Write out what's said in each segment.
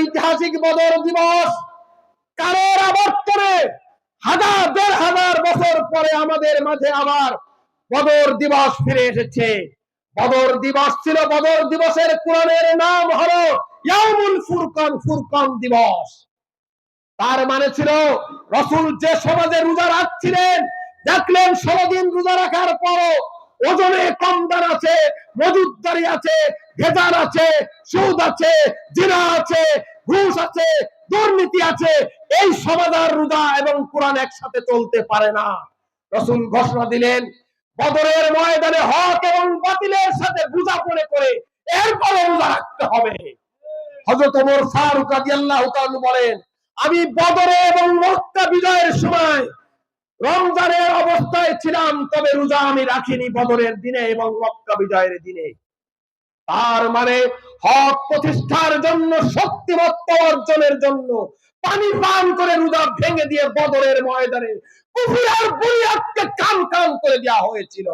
ঐতিহাসিক বদর দিবস। কারোর আবর্তনে হাজার, দেড় হাজার বছর পরে আমাদের মাঝে আবার বদর দিবস ফিরে এসেছে। বদর দিবস ছিল, বদর দিবসের কোরআনের নাম হলো ইয়ামুল ফুরকান ফুরকান দিবস। তার মানে ছিল, রসুল যে সমাজে রোজা রাখছিলেন, দেখলেন ষোলো দিন রোজা রাখার পরও ওজনে কমদার আছে মজুদদারি আছে, ভেজাল আছে, সুদ আছে, জিনা আছে ঘুষ আছে, দুর্নীতি আছে, এই সমাজ আর রোজা এবং কোরআন একসাথে চলতে পারে না। রসুল ঘোষণা দিলেন, বদরের ময়দানে হক এবং বাতিলের সাথে বুঝাপড়ে করে এরপরে রোজা রাখতে হবে। হযরত ওমর ফারুক রাদিয়াল্লাহু তাআলা বলেন, আমি বদরে এবং মক্কা বিজয়ের সময় রমজানের অবস্থায় ছিলাম, তবে রোজা আমি রাখিনি বদরের দিনে এবং মক্কা বিজয়ের দিনে। তার মানে হক প্রতিষ্ঠার জন্য, শক্তিমত্ত অর্জনের জন্য, পানি পান করে রুদা ভেঙে দিয়ে বদরের ময়দানে কুফিয়ার বুনিয়াদকে কাম কাম করে দেওয়া হয়েছিল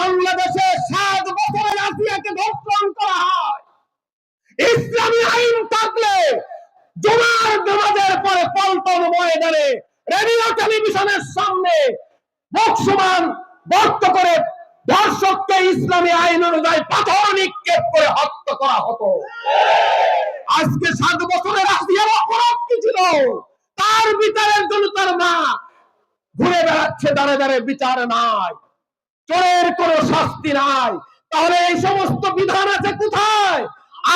বাংলাদেশে সাত বছরের আসিয়াকে ধর্ষণ করা হয় ইসলামী আইন থাকলে জুমার নামাজের পরে পল্টন ময়দানে রেডিও টেলিভিশনের সামনে বক্সমান বর্ত করে দর্শককে ইসলামী আইন অনুযায়ী পাথর নিক্ষেপ করে হত্যা করা হতো। আজকে সাত বছরের আসিয়ার অপরাধ কি ছিল? তার বিচারের জন্য তার মা ঘুরে বেড়াচ্ছে, দাঁড়ে দাঁড়ে বিচার নাই। চোরের কোন শাস্তি নাই। তাহলে এই সমস্ত বিধান আছে কোথায়?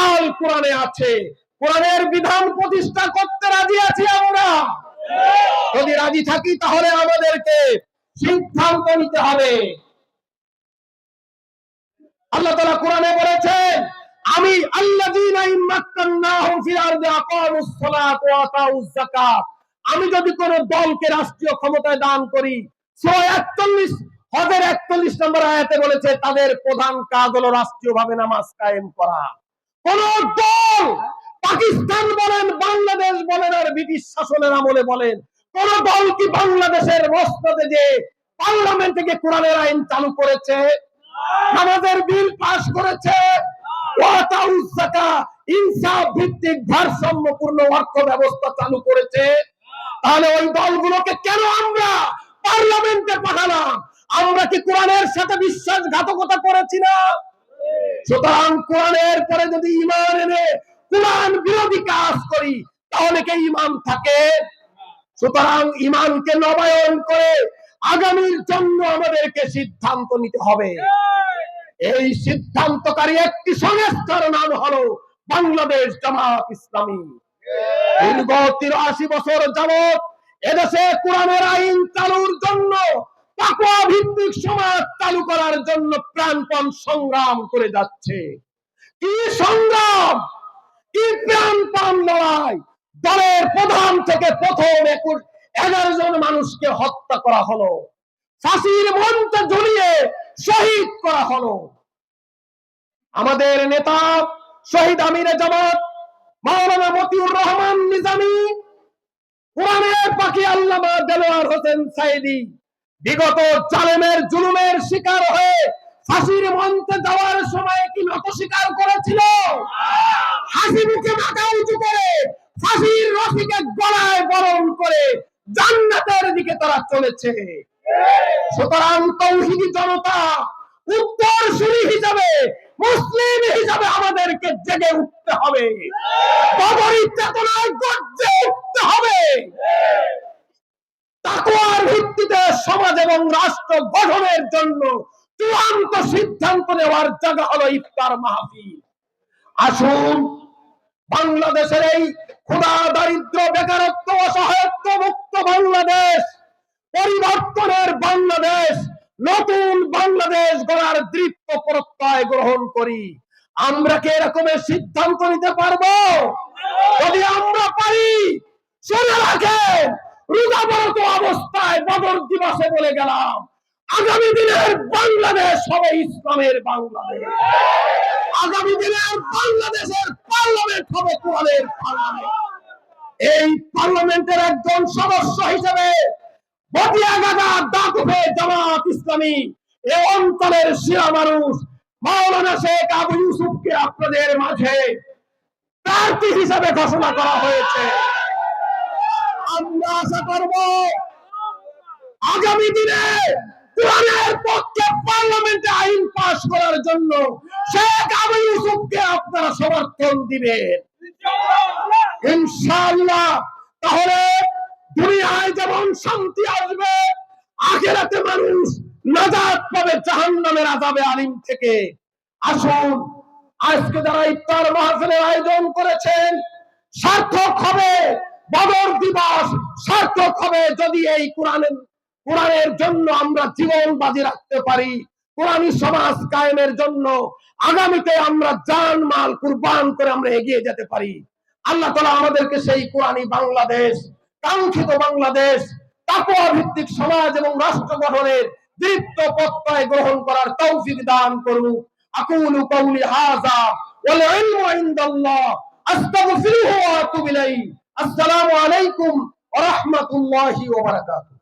আল কোরআনে আছে। কোরআনের বিধান প্রতিষ্ঠা করতে রাজি আছি আমরা। যদি রাজি থাকি, তাহলে আমাদেরকে সিদ্ধান্ত নিতে হবে। আল্লাহ তাআলা কোরআনে বলেছেন, আমি আমি যদি কোন দলকে রাষ্ট্রীয় ক্ষমতায় দান করি 41 হজের 41 নম্বর আয়াতে বলেছে, তাদের প্রধান কাজ হলো রাষ্ট্রীয়ভাবে নামাজ কায়েম করা। কোন দল পাকিস্তান বলেন, বাংলাদেশ বলেন আর ব্রিটিশ শাসনের আমলে বলেন, কোন দল কি বাংলাদেশের মসনদে যে পার্লামেন্ট থেকে কোরআনের আইন চালু করেছে, নামাজের বিল পাশ করেছে ইনসাফ ভিত্তিক ভারসাম্যপূর্ণ অর্থ ব্যবস্থা চালু করেছে, তাহলে ওই দলগুলোকে কেন আমরা পার্লামেন্টে পাঠালাম? আমরা কি কোরআনের সাথে বিশ্বাসঘাতকতা করেছি না? সুতরাং কোরআনের পরে যদি কোরআন বিরোধী কাজ করি, তাহলে কি ইমান থাকে? সুতরাং ইমানকে নবায়ন করে আগামীর জন্য আমাদেরকে সিদ্ধান্ত নিতে হবে। এই সিদ্ধান্তকারী একটি সংস্থার নাম হলো বাংলাদেশ জামাত ইসলামী। দীর্ঘ তিরাশি বছর যাবৎ এদেশে কোরআনের আইন চালুর জন্য, তাকওয়া ভিত্তিক সমাজ চালু করার জন্য প্রাণপণ সংগ্রাম করে যাচ্ছে। কি সংগ্রাম? কি প্রাণপণ লড়াই? দলের প্রধান থেকে প্রথম একুশ এগারো জন মানুষকে হত্যা করা হলো। ফাঁসির মঞ্চে ঝুলিয়ে শহীদ করা হলো। আমাদের নেতা শহীদ আমিরে জামাত, মাওলানা মতিউর রহমান নিজামী, কোরআনের পাখি আল্লামা দেলোয়ার হোসেন সাইদি, বিগত জালেমের জুলুমের শিকার হয়ে ফাঁসির মঞ্চে যাওয়ার সময় কি নত স্বীকার করেছিল? হাসি মুখে মাথা উঁচু করে, ফাঁসির রশিকে গলায় বরণ করে জান্নাতের দিকে তারা চলেছে। সুতরাং তৌহিদি জনতা উত্তরসূরি হিসাবে, মুসলিম হিসাবে আমাদেরকে জেগে উঠতে হবে। বদরি চেতনায় গর্জে উঠতে হবে। তাকওয়ার ভিত্তিতে সমাজ এবং রাষ্ট্র গঠনের জন্য চূড়ান্ত সিদ্ধান্ত নেওয়ার জায়গা হলো ইফতার মাহফিল। আসুন বাংলাদেশের এই ক্ষুধা, দারিদ্র, বেকারত্ব, অসহায়ত্ব মুক্ত বাংলাদেশ, পরিবর্তনের বাংলাদেশ, নতুন বাংলাদেশ গড়ার দৃপ্ত প্রত্যয় গ্রহণ করি। আমরা কি এরকমের সিদ্ধান্ত নিতে পারব? যদি আমরা পারি, শুনে রাখেন রোজাবরত অবস্থায় বদর দিবসে বলে গেলাম, আগামী দিনের বাংলাদেশ হবে ইসলামের বাংলাদেশ। আগামী দিনের বাংলাদেশের পার্লামেন্ট হবে কোরআনের পার্লামেন্ট ওরফে জামাত ইসলামী। এ অঞ্চলের শিয়া মানুষ, মাওলানা শেখ আবু ইউসুফকে আপনাদের মাঝে প্রার্থী হিসাবে ঘোষণা করা হয়েছে। আমরা আশা করব আগামী দিনে কোরআনের পক্ষে পার্লামেন্টে আইন পাশ করার জন্য শেখ আবু ইউসুফকে আপনারা সমর্থন দিবেন। ইনশাআল্লাহ, তাহলে দুনিয়ায় যেমন শান্তি আসবে আখেরাতে মানুষ নাজাত পাবে, জাহান্নামের আযাবে আলিম থেকে। আসুন, আজকে যারা ইফতার মাহফিলের আয়োজন করেছেন, সার্থক হবে বদর দিবস, সার্থক হবে যদি এই কোরআনের কোরআনের জন্য আমরা জীবন বাজি রাখতে পারি, কোরআনী সমাজ কায়েমের জন্য আগামীতে আমরা জান মাল কুরবান করে আমরা এগিয়ে যেতে পারি। আল্লাহ তালা আমাদেরকে সেই কোরআনী বাংলাদেশ, কাঙ্ক্ষিত বাংলাদেশ তাকওয়া ভিত্তিক সমাজ এবং রাষ্ট্র গঠনের দীপ্ত প্রত্যয় গ্রহণ করার তৌফিক দান করুন আকুলু কওলি হাযা ওয়াল ইলমু ইনদাল্লাহ। আস্তাগফিরুহু ওয়া আতুবু ইলাইহি। আসসালামু আলাইকুম ওয়া রাহমাতুল্লাহি ওয়া বারাকাতুহু।